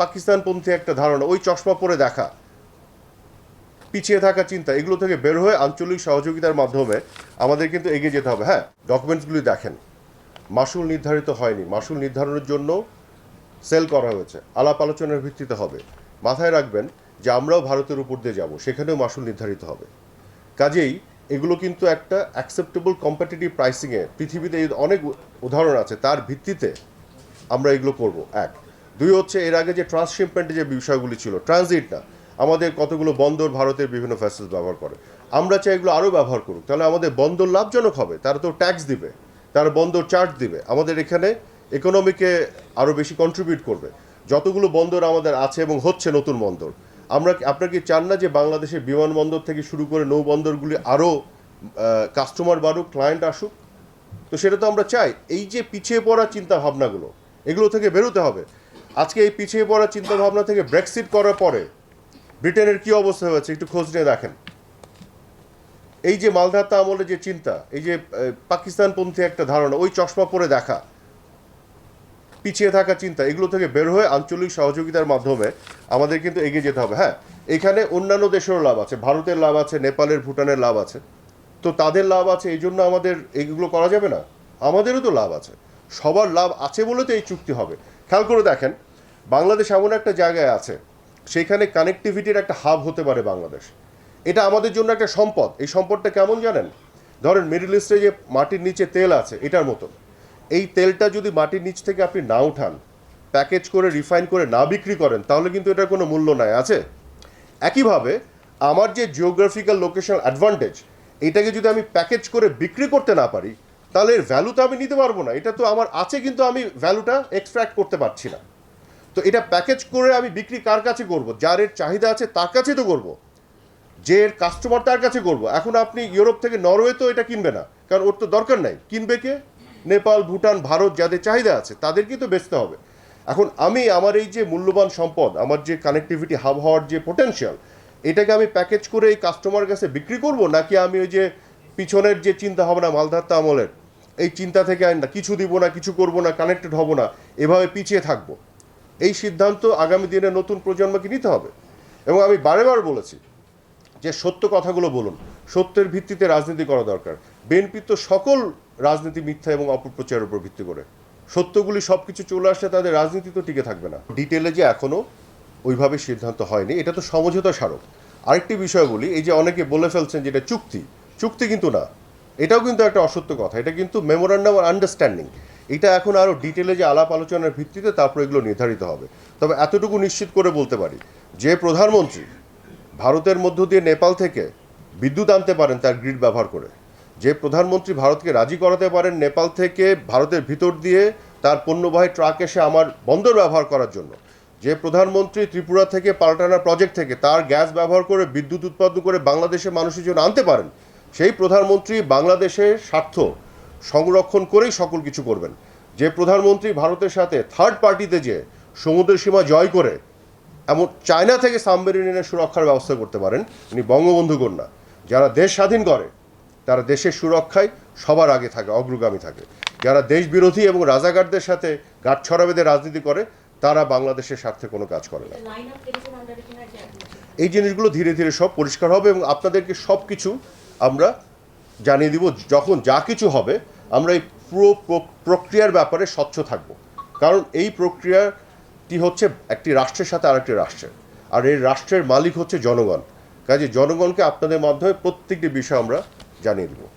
পাকিস্তানপন্থী একটা ধারণা, ওই চশমা পরে দেখা। পিছিয়ে থাকা চিন্তা, এগুলো থেকে বের হয়ে আঞ্চলিক সহযোগিতার মাধ্যমে আমাদের কিন্তু এগিয়ে যেতে হবে। হ্যাঁ ডকুমেন্টসগুলি দেখেন। মাসুল নির্ধারিত হয়নি। মাসুল নির্ধারণের জন্য সেল করা হয়েছে। আলাপ আলোচনার ভিত্তিতে হবে। মাথায় রাখবেন যে আমরাও ভারতের উপর দিয়ে যাব, সেখানেও মাসুল নির্ধারিত হবে। কাজেই এগুলো কিন্তু একটা অ্যাকসেপ্টেবল কম্পিটিটিভ প্রাইসিংয়ে পৃথিবীতে অনেক উদাহরণ আছে, তার ভিত্তিতে আমরা এগুলো করব। এক দুই হচ্ছে এর আগে যে ট্রান্সশিপমেন্টে যে বিষয়গুলি ছিল ট্রানজিট না, আমাদের কতগুলো বন্দর ভারতের বিভিন্ন ফ্যাসিলিটি ব্যবহার করে। আমরা চাই এগুলো আরও ব্যবহার করুক, তাহলে আমাদের বন্দর লাভজনক হবে, তারা তো ট্যাক্স দিবে, তারা বন্দর চার্জ দিবে। আমাদের এখানে ইকোনমিকে আরও বেশি কন্ট্রিবিউট করবে। যতগুলো বন্দর আমাদের আছে এবং হচ্ছে নতুন বন্দর, আমরা আপনার কি চান না যে বাংলাদেশের বিমানবন্দর থেকে শুরু করে নৌবন্দরগুলি আরও কাস্টমার বাড়ুক ক্লায়েন্ট আসুক? তো সেটা তো আমরা চাই। এই যে পিছিয়ে পড়া চিন্তা ভাবনাগুলো এগুলো থেকে বেরোতে হবে। আজকে এই পিছিয়ে পড়া চিন্তা ভাবনা থেকে ব্রেক্সিট করার পরে ব্রিটেনের কি অবস্থা হয়েছে একটু খোঁজ নিয়ে দেখেন। এই যে মালধাতা আমলে যে চিন্তা, এই যে পাকিস্তানপন্থী একটা ধারণা, ওই চশমা পরে দেখা, পিছিয়ে থাকা চিন্তা, এগুলো থেকে বের হয়ে আঞ্চলিক সহযোগিতার মাধ্যমে আমাদের কিন্তু এগিয়ে যেতে হবে। হ্যাঁ এখানে অন্যান্য দেশেরও লাভ আছে, ভারতের লাভ আছে, নেপালের, ভুটানের লাভ আছে। তো তাদের লাভ আছে, এই জন্য আমাদের এইগুলো করা যাবে না। আমাদেরও তো লাভ আছে। সবার লাভ আছে বলে তো এই চুক্তি হবে। খেয়াল করে দেখেন বাংলাদেশ এমন একটা জায়গায় আছে, সেখানে কানেক্টিভিটির একটা হাব হতে পারে বাংলাদেশ। এটা আমাদের জন্য একটা সম্পদ। এই সম্পদটা কেমন জানেন? ধরেন মিডল ইস্টে যে মাটির নিচে তেল আছে, এটার মতন। এই তেলটা যদি মাটির নিচ থেকে আপনি না উঠান, প্যাকেজ করে রিফাইন করে না বিক্রি করেন, তাহলে কিন্তু এটার কোনো মূল্য নাই। আছে? একইভাবে আমার যে জিওগ্রাফিক্যাল লোকেশন অ্যাডভান্টেজ এটাকে যদি আমি প্যাকেজ করে বিক্রি করতে না পারি, তাহলে এর ভ্যালু তো আমি নিতে পারব না। এটা তো আমার আছে, কিন্তু আমি ভ্যালুটা এক্সট্র্যাক্ট করতে পারছি না। তো এটা প্যাকেজ করে আমি বিক্রি কার কাছে করব? যার এর চাহিদা আছে তার কাছে তো করব। যে এর কাস্টমার তার কাছে করব। এখন আপনি ইউরোপ থেকে নরওয়ে তো এটা কিনবে না। কারণ ওর তো দরকার নাই। কিনবে কে? নেপাল, ভুটান, ভারত যাদের চাহিদা আছে তাদেরকেই তো বেচতে হবে। এখন আমি আমার এই যে মূল্যবান সম্পদ, আমার যে কানেক্টিভিটি হাব হওয়ার যে পোটেনশিয়াল এটাকে আমি প্যাকেজ করে এই কাস্টমার কাছে বিক্রি করব? নাকি আমি ওই যে পিছনের যে চিন্তা ভাবনা, মালধাত্তা আমলের, এই চিন্তা থেকে আমি না, কিছু দিব না, কিছু করব না কানেক্টেড হব না, এভাবে পিছিয়ে থাকব? এই সিদ্ধান্ত আগামী দিনে নতুন প্রজন্মকে নিতে হবে। এবং আমি বারেবার বলেছি যে সত্য কথাগুলো বলুন, সত্যের ভিত্তিতে রাজনীতি করা দরকার। বিএনপি তো সকল রাজনীতি মিথ্যা এবং অপপ্রচারের উপর ভিত্তি করে। সত্যগুলি সব কিছু চলে আসলে তাদের রাজনীতি তো টিকে থাকবে না। ডিটেলে যে এখনও ওইভাবে সিদ্ধান্ত হয়নি, এটা তো সমঝোতা স্মারক। আরেকটি বিষয় বলি, এই যে অনেকে বলে ফেলছেন যে এটা চুক্তি চুক্তি কিন্তু না। এটাও কিন্তু একটা অসত্য কথা, এটা কিন্তু মেমোরান্ডাম আর আন্ডারস্ট্যান্ডিং এটা এখন আরও ডিটেলে যে আলাপ আলোচনার ভিত্তিতে তারপর এগুলো নির্ধারিত হবে। তবে এতটুকু নিশ্চিত করে বলতে পারি, যে প্রধানমন্ত্রী ভারতের মধ্য দিয়ে নেপাল থেকে বিদ্যুৎ আনতে পারেন তার গ্রিড ব্যবহার করে। যে প্রধানমন্ত্রী ভারতকে রাজি করাতে পারেন নেপাল থেকে ভারতের ভিতর দিয়ে তার পণ্যবাহী ট্রাক এসে আমার বন্দর ব্যবহার করার জন্য। যে প্রধানমন্ত্রী ত্রিপুরা থেকে পাল্টানা প্রজেক্ট থেকে তার গ্যাস ব্যবহার করে বিদ্যুৎ উৎপাদন করে বাংলাদেশের মানুষের জন্য আনতে পারেন, সেই প্রধানমন্ত্রী বাংলাদেশের স্বার্থ সংরক্ষণ করেই সকল কিছু করবেন। যে প্রধানমন্ত্রী ভারতের সাথে থার্ড পার্টিতে যে সমুদ্র সীমা জয় করে, এমন চায়না থেকে সাবমেরিনের সুরক্ষার ব্যবস্থা করতে পারেন উনি বঙ্গবন্ধু কন্যা। যারা দেশ স্বাধীন করে, তারা দেশের সুরক্ষায় সবার আগে থাকে, অগ্রগামী থাকে। যারা দেশ বিরোধী এবং রাজাকারদের সাথে গাঁটছড়া বেঁধে রাজনীতি করে, তারা বাংলাদেশের স্বার্থে কোনো কাজ করে না। এই জিনিসগুলো ধীরে ধীরে সব পরিষ্কার হবে এবং আপনাদেরকে সব কিছু আমরা জানিয়ে দিব, যখন যা কিছু হবে, আমরা এই পুরো প্র- প্রক্রিয়ার ব্যাপারে স্বচ্ছ থাকব। কারণ এই প্রক্রিয়াটি হচ্ছে একটি রাষ্ট্রের সাথে আরেকটি রাষ্ট্রের। আর এই রাষ্ট্রের মালিক হচ্ছে জনগণ। কাজে জনগণকে আপনাদের মাধ্যমে প্রত্যেকটি বিষয় আমরা জানিয়ে দেবো।